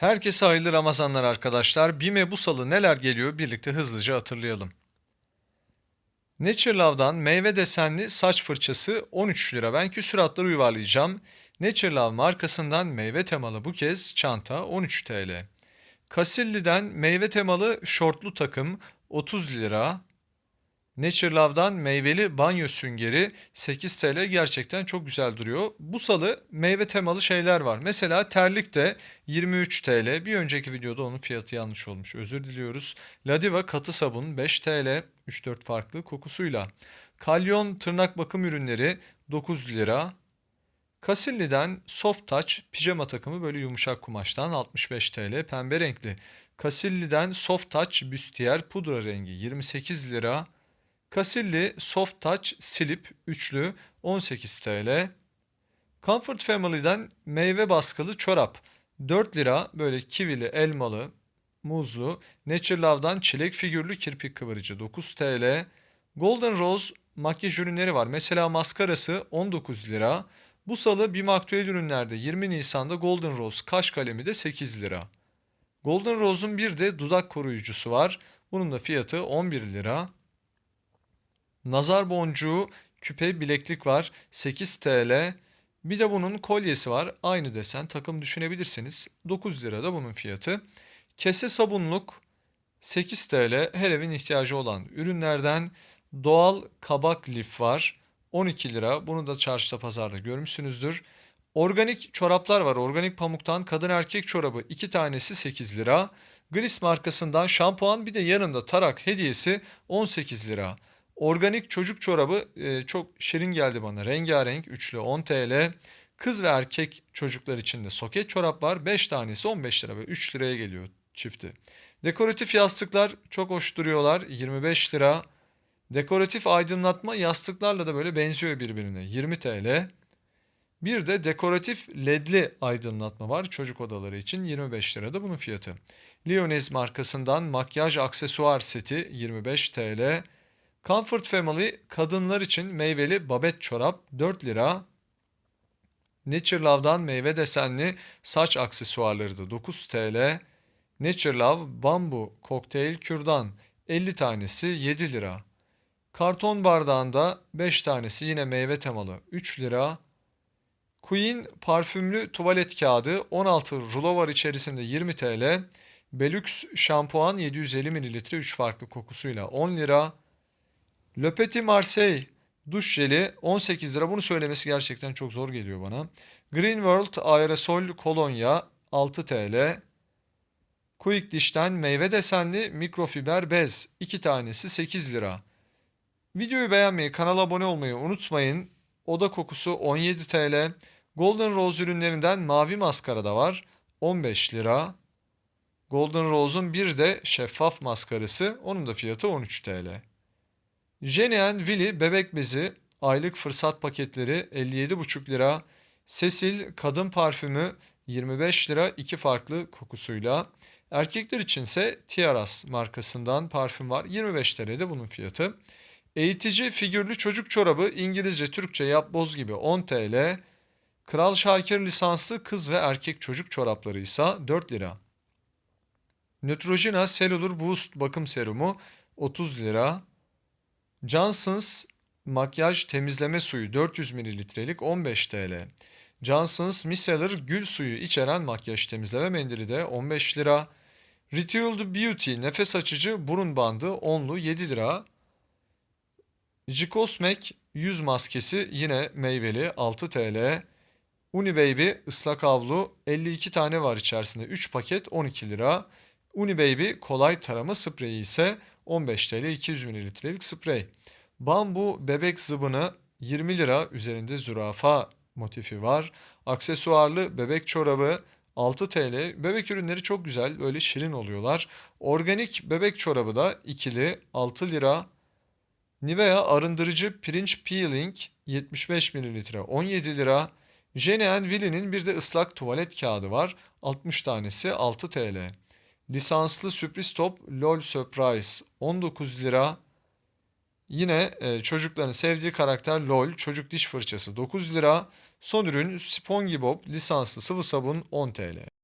Herkese hayırlı Ramazanlar arkadaşlar. BİM'e bu salı neler geliyor birlikte hızlıca hatırlayalım. Nature Love'dan meyve desenli saç fırçası 13 lira. Ben küsuratları yuvarlayacağım. Nature Love markasından meyve temalı bu kez çanta 13 TL. Casilli'den meyve temalı şortlu takım 30 lira. Nature Love'dan meyveli banyo süngeri 8 TL gerçekten çok güzel duruyor. Bu salı meyve temalı şeyler var. Mesela terlik de 23 TL. Bir önceki videoda onun fiyatı yanlış olmuş. Özür diliyoruz. Ladiva katı sabun 5 TL. 3-4 farklı kokusuyla. Kalyon tırnak bakım ürünleri 9 lira. Casilli'den Soft Touch pijama takımı böyle yumuşak kumaştan 65 TL pembe renkli. Casilli'den Soft Touch büstiyer pudra rengi 28 lira. Casilli Soft Touch Slip üçlü 18 TL. Comfort Family'den meyve baskılı çorap 4 lira böyle kivili, elmalı, muzlu. Nature Love'dan çilek figürlü kirpik kıvırıcı 9 TL. Golden Rose makyaj ürünleri var. Mesela maskarası 19 lira. Bu salı BİM aktüel ürünlerde 20 Nisan'da Golden Rose kaş kalemi de 8 lira. Golden Rose'un bir de dudak koruyucusu var. Bunun da fiyatı 11 lira. Nazar boncuğu, küpe, bileklik var. 8 TL. Bir de bunun kolyesi var. Aynı desen takım düşünebilirsiniz. 9 lira da bunun fiyatı. Kese sabunluk 8 TL. Her evin ihtiyacı olan ürünlerden doğal kabak lif var. 12 lira. Bunu da çarşıda pazarda görmüşsünüzdür. Organik çoraplar var. Organik pamuktan kadın erkek çorabı 2 tanesi 8 lira. Gliss markasından şampuan bir de yanında tarak hediyesi 18 lira. Organik çocuk çorabı e, çok şirin geldi bana. Rengarenk üçlü 10 TL. Kız ve erkek çocuklar için de soket çorap var. 5 tanesi 15 lira ve 3 liraya geliyor çifti. Dekoratif yastıklar çok hoş duruyorlar. 25 lira. Dekoratif aydınlatma yastıklarla da böyle benziyor birbirine. 20 TL. Bir de dekoratif ledli aydınlatma var çocuk odaları için 25 lirada bunun fiyatı. Lyonese markasından makyaj aksesuar seti 25 TL. Comfort Family kadınlar için meyveli babet çorap 4 lira. Nature Love'dan meyve desenli saç aksesuarları da 9 TL. Nature Love bambu kokteyl kürdan 50 tanesi 7 lira. Karton bardağında 5 tanesi yine meyve temalı 3 lira. Queen parfümlü tuvalet kağıdı 16 rulo var içerisinde 20 TL. Belux şampuan 750 ml 3 farklı kokusuyla 10 lira. Le Petit Marseille duş jeli 18 lira. Bunu söylemesi gerçekten çok zor geliyor bana. Green World aerosol kolonya 6 TL. Quick Dish'ten meyve desenli mikrofiber bez 2 tanesi 8 lira. Videoyu beğenmeyi, kanala abone olmayı unutmayın. Oda kokusu 17 TL. Golden Rose ürünlerinden mavi maskara da var. 15 lira. Golden Rose'un bir de şeffaf maskarası. Onun da fiyatı 13 TL. Jenien Willy bebek bezi aylık fırsat paketleri 57,5 lira. Cecil kadın parfümü 25 lira iki farklı kokusuyla. Erkekler içinse Tiaras markasından parfüm var. 25 TL'de bunun fiyatı. Eğitici figürlü çocuk çorabı İngilizce, Türkçe yap boz gibi 10 TL. Kral Şakir lisanslı kız ve erkek çocuk çorapları ise 4 lira. Neutrogena Cellular Boost bakım serumu 30 lira. Johnson's makyaj temizleme suyu 400 mililitrelik 15 TL. Johnson's Micellar gül suyu içeren makyaj temizleme mendili de 15 lira. Ritualed Beauty nefes açıcı burun bandı 10'lu 7 lira. Jicosmek yüz maskesi yine meyveli 6 TL. Unibaby ıslak havlu 52 tane var içerisinde 3 paket 12 lira. Unibaby kolay tarama spreyi ise 15 TL 200 mililitrelik sprey. Bambu bebek zıbını 20 lira üzerinde zürafa motifi var. Aksesuarlı bebek çorabı 6 TL. Bebek ürünleri çok güzel böyle şirin oluyorlar. Organik bebek çorabı da ikili 6 lira. Nivea arındırıcı pirinç peeling 75 mililitre 17 lira. Jenien Willy'nin bir de ıslak tuvalet kağıdı var. 60 tanesi 6 TL. Lisanslı sürpriz top LOL Surprise 19 lira. Yine e, çocukların sevdiği karakter LOL çocuk diş fırçası 9 lira. Son ürün SpongeBob lisanslı sıvı sabun 10 TL.